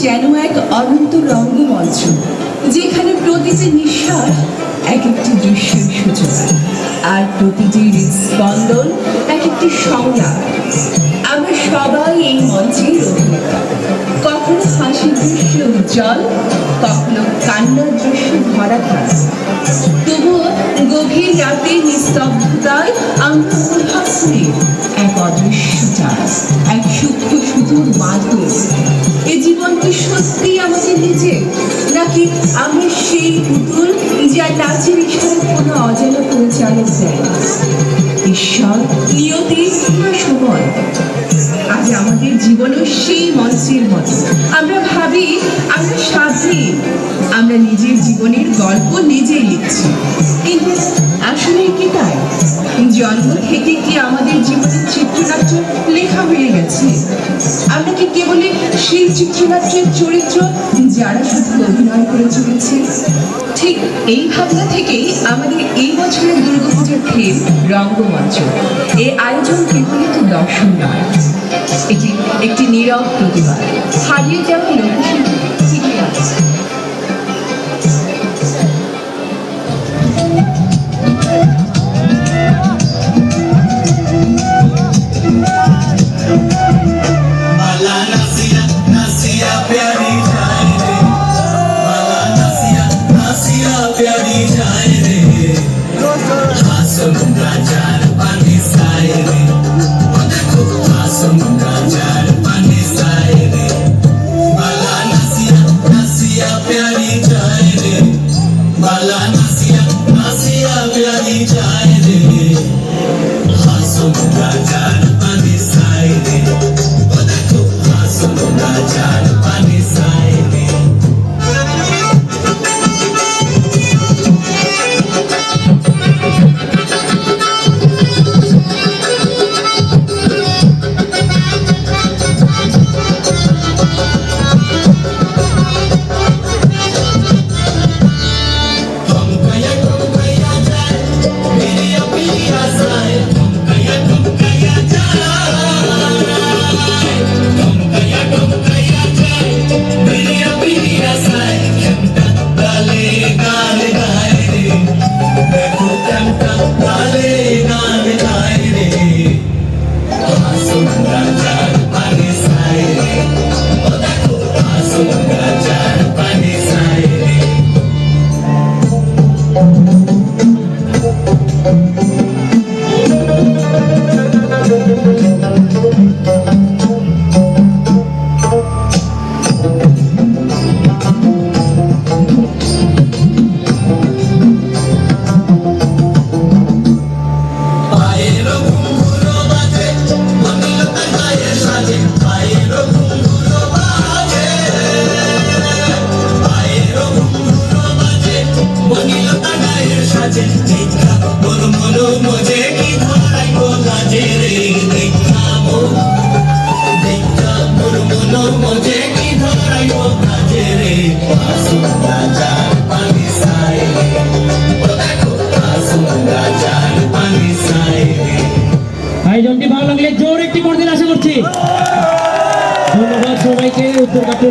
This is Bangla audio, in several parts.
যেন এক অনন্ত রঙ্গমঞ্চ, যেখানে প্রতিটি নিঃশ্বাস এক একটি দৃশ্যের সূচনা, আর প্রতিটি হৃদস্পন্দন এক একটি সংলাপ। আমরা সবাই এই অভিনেতা কখনো হাসির দৃশ্য উজ্জ্বল, কখনো কান্নার দৃশ্য ভরা থাকে তবুও গভীর রাতে নিস্তব্ধতায় আমরা অনুভব করি এক অদৃশ্য চাষ এক সূক্ষ্ম সুদূর মাধুর জীবন কি সত্যি নিজে, নাকি আমরা সেই পুতুল যা নাচের কোনো পরিচালক দেয় ঈশ্বর, নিয়তি সময়? আজ আমাদের জীবনও সেই মঞ্চের আমরা ভাবি, আমরা আমরা নিজের জীবনের গল্প নিজেই লিখছি। কিন্তু আসলে কি তাই? জন্ম থেকে কি আমাদের জীবনের চিত্রনাট্য লেখা হয়ে গেছে? কেবলই সেই চিত্রনাট্যের চরিত্র যারা শুধু অভিনয় করে চলেছে। ঠিক এই ভাবনা থেকেই আমাদের এই বছরের দুর্গাপূজার থিম রঙ্গমঞ্চ। এই আয়োজন কেবলই তো দর্শন নয়, এটি একটি নীরব প্রতিবাদ হারিয়ে যাওয়া লোকশিল্পী प्यारी जाए रे माला नसिया नसिया प्यारी जाए रे हासमुंगा चार पानी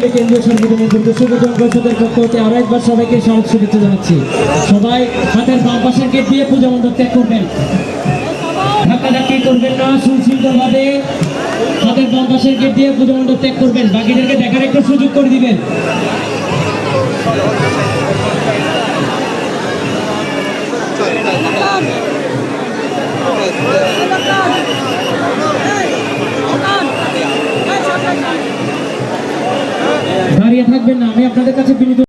কাটলে কেন্দ্রীয় সংগঠনের যুক্ত সুবিধন পরিষদের পক্ষ হতে আরও একবার সবাইকে স্বাগত, শুভেচ্ছা জানাচ্ছি। সবাই হাতের বাম পাশের গেট দিয়ে পূজা মণ্ডপ ত্যাগ করবেন। ধাক্কাধাক্কি করবেন না সুশৃঙ্খলভাবে হাতের বাম পাশের গেট দিয়ে পূজা মণ্ডপ ত্যাগ করবেন। বাকিদেরকে দেখার একটু সুযোগ করে দিবেন। থাকবেন না। আমি আপনাদের কাছে বিনীত